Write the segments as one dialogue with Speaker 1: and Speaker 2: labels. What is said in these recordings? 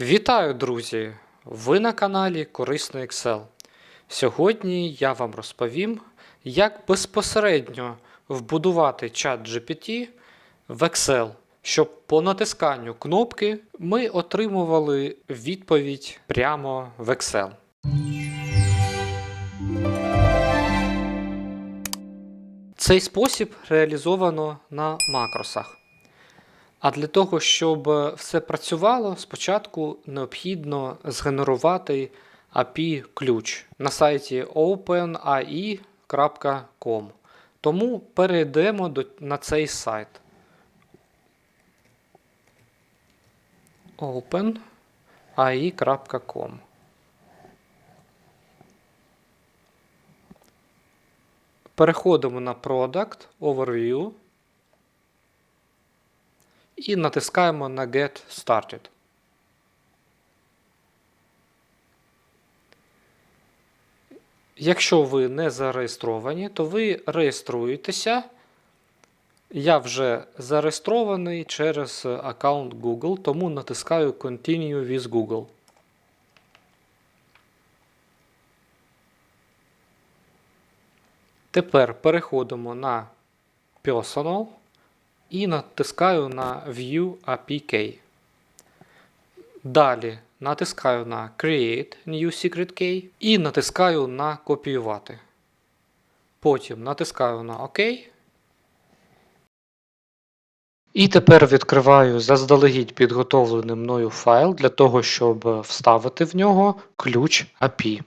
Speaker 1: Вітаю, друзі! Ви на каналі Корисний Excel. Сьогодні я вам розповім, як безпосередньо вбудувати чат GPT в Excel, щоб по натисканню кнопки ми отримували відповідь прямо в Excel. Цей спосіб реалізовано на макросах. А для того, щоб все працювало, спочатку необхідно згенерувати API-ключ на сайті openai.com. Тому перейдемо на цей сайт. openai.com. Переходимо на Product Overview і натискаємо на Get Started. Якщо ви не зареєстровані, то ви реєструєтеся. Я вже зареєстрований через аккаунт Google, тому натискаю Continue with Google. Тепер переходимо на Personal і натискаю на View APK. Далі натискаю на Create New Secret Key і натискаю на Копіювати. Потім натискаю на ОК. І тепер відкриваю заздалегідь підготовлений мною файл для того, щоб вставити в нього ключ API.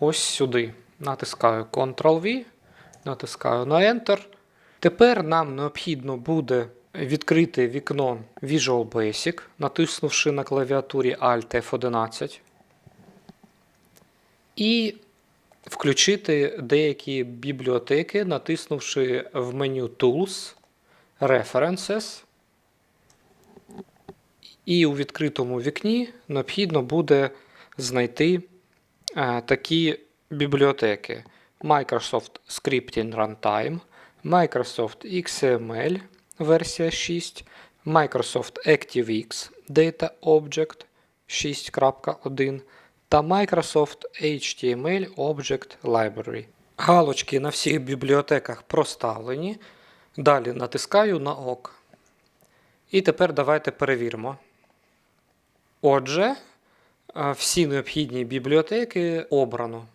Speaker 1: Ось сюди. Натискаю Ctrl-V, натискаю на Enter. Тепер нам необхідно буде відкрити вікно Visual Basic, натиснувши на клавіатурі Alt F11. І включити деякі бібліотеки, натиснувши в меню Tools, References. І у відкритому вікні необхідно буде знайти е, такі бібліотеки: Microsoft Scripting Runtime, Microsoft XML версія 6, Microsoft ActiveX Data Object 6.1 та Microsoft HTML Object Library. Галочки на всіх бібліотеках проставлені. Далі натискаю на ОК. І тепер давайте перевіримо. Отже, е, всі необхідні бібліотеки обрано.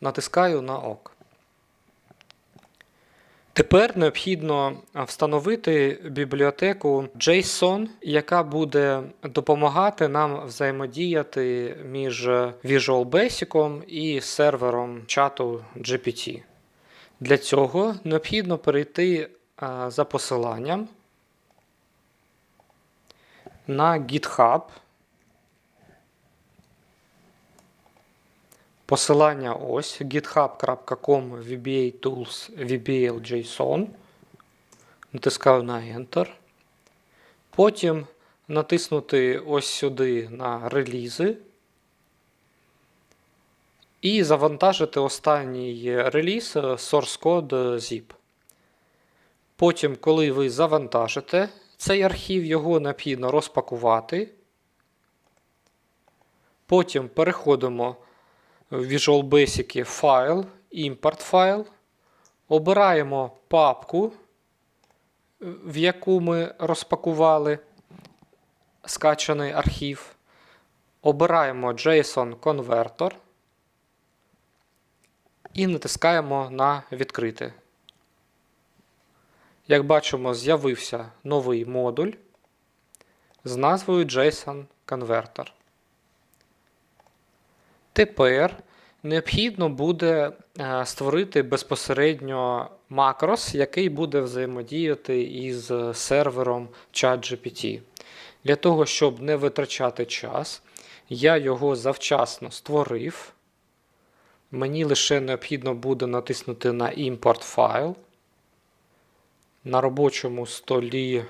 Speaker 1: Натискаю на ОК. Тепер необхідно встановити бібліотеку JSON, яка буде допомагати нам взаємодіяти між Visual Basic і сервером чату GPT. Для цього необхідно перейти за посиланням на GitHub. Посилання ось github.com VBA Tools VBL JSON. Натискаю на Enter. Потім натиснути ось сюди на релізи. І завантажити останній реліз source code zip. Потім, коли ви завантажите цей архів, його необхідно розпакувати. Потім переходимо Visual Basic файл, імпорт файл. Обираємо папку, в яку ми розпакували скачаний архів. Обираємо JSON конвертор і натискаємо на відкрити. Як бачимо, з'явився новий модуль з назвою JSON конвертор. Тепер необхідно буде е, створити безпосередньо макрос, який буде взаємодіяти із сервером ChatGPT. Для того, щоб не витрачати час, я його завчасно створив. Мені лише необхідно буде натиснути на імпорт файл. На робочому столі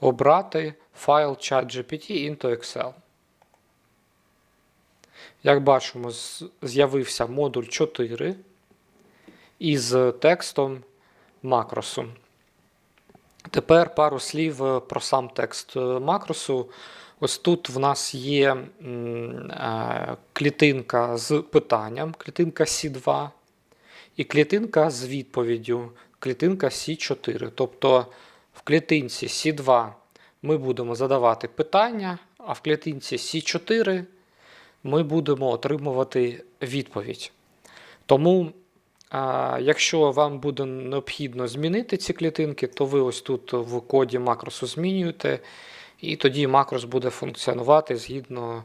Speaker 1: обрати файл ChatGPT into Excel. Як бачимо, з'явився модуль 4 із текстом макросу. Тепер пару слів е, про сам текст е, макросу. Ось тут в нас є е, клітинка з питанням, клітинка C2, і клітинка з відповіддю, клітинка C4. Тобто в клітинці C2 ми будемо задавати питання, а в клітинці C4 ми будемо отримувати відповідь. Тому, а, якщо вам буде необхідно змінити ці клітинки, то ви ось тут в коді макросу змінюєте, і тоді макрос буде функціонувати згідно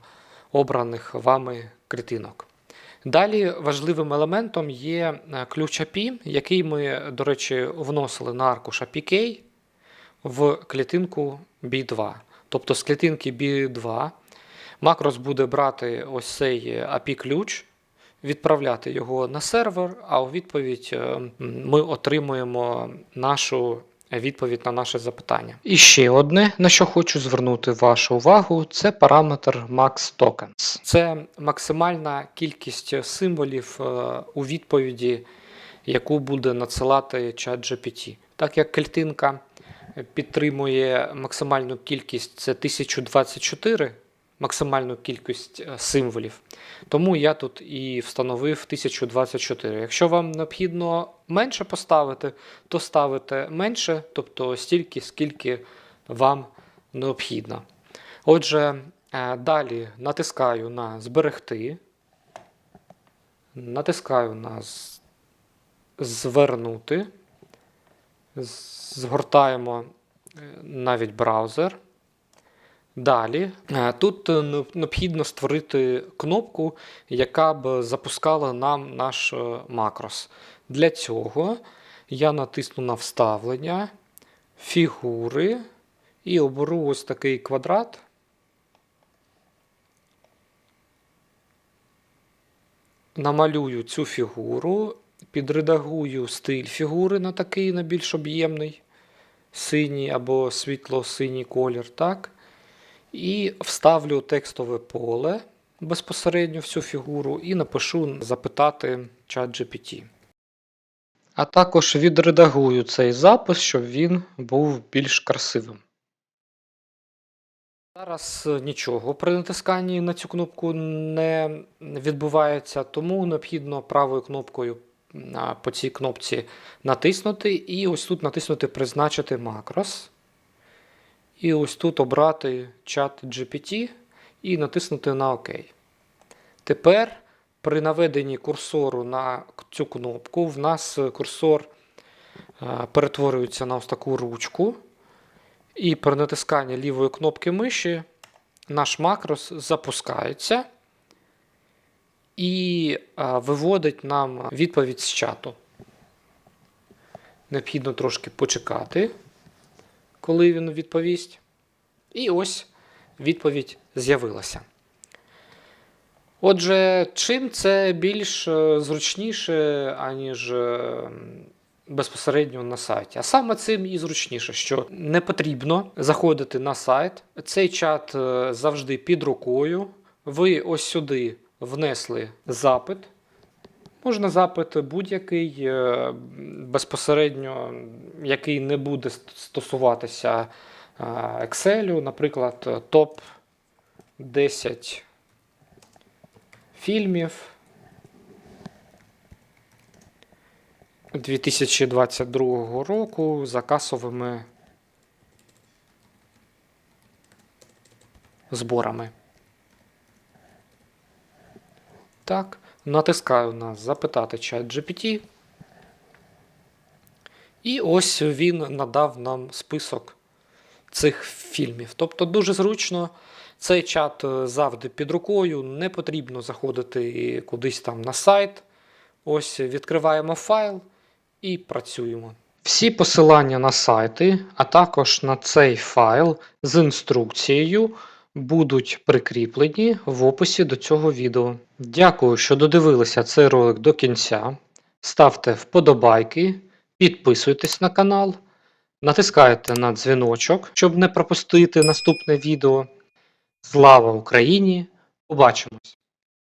Speaker 1: обраних вами клітинок. Далі важливим елементом є е, ключ API, який ми, до речі, вносили на аркуш APK в клітинку B2. Тобто з клітинки B2 макрос буде брати ось цей API-ключ, відправляти його на сервер, а у відповідь е, ми отримуємо нашу відповідь на наше запитання. І ще одне, на що хочу звернути вашу увагу, це параметр MaxTokens. Це максимальна кількість символів е, у відповіді, яку буде надсилати ChatGPT. Так як клітинка підтримує максимальну кількість це 1024, максимальну кількість е, символів. Тому я тут і встановив 1024. Якщо вам необхідно менше поставити, то ставите менше, тобто стільки, скільки вам необхідно. Отже, е, далі натискаю на зберегти, натискаю на звернути, згортаємо е, навіть браузер. Далі е, тут е, необхідно створити кнопку, яка б запускала нам наш е, макрос. Для цього я натисну на вставлення, фігури і оберу ось такий квадрат. Намалюю цю фігуру, підредагую стиль фігури на такий на більш об'ємний, синій або світло-синій колір. так? І вставлю текстове поле безпосередньо в цю фігуру і напишу запитати ChatGPT. А також відредагую цей запис, щоб він був більш красивим. Зараз нічого при натисканні на цю кнопку не відбувається, тому необхідно правою кнопкою по цій кнопці натиснути, і ось тут натиснути Призначити макрос. І ось тут обрати чат GPT і натиснути на ОК. Тепер при наведенні курсору на цю кнопку в нас курсор е, перетворюється на ось таку ручку. І при натисканні лівої кнопки миші наш макрос запускається і е, виводить нам відповідь з чату. Необхідно трошки почекати коли він відповість. І ось відповідь з'явилася. Отже, чим це більш е, зручніше, аніж е, безпосередньо на сайті. А саме цим і зручніше, що не потрібно заходити на сайт. Цей чат е, завжди під рукою. Ви ось сюди внесли запит. Можна запит будь-який, е, безпосередньо, який не буде стосуватися е, Excel, наприклад, топ 10 фільмів 2022 року за касовими зборами. Так, натискаю на запитати чат GPT. І ось він надав нам список цих фільмів. Тобто дуже зручно. Цей чат е, завжди під рукою, не потрібно заходити кудись там на сайт. Ось відкриваємо файл і працюємо. Всі посилання на сайти, а також на цей файл з інструкцією будуть прикріплені в описі до цього відео. Дякую, що додивилися цей ролик до кінця. Ставте вподобайки, підписуйтесь на канал, натискайте на дзвіночок, щоб не пропустити наступне відео. Слава Україні! Побачимось!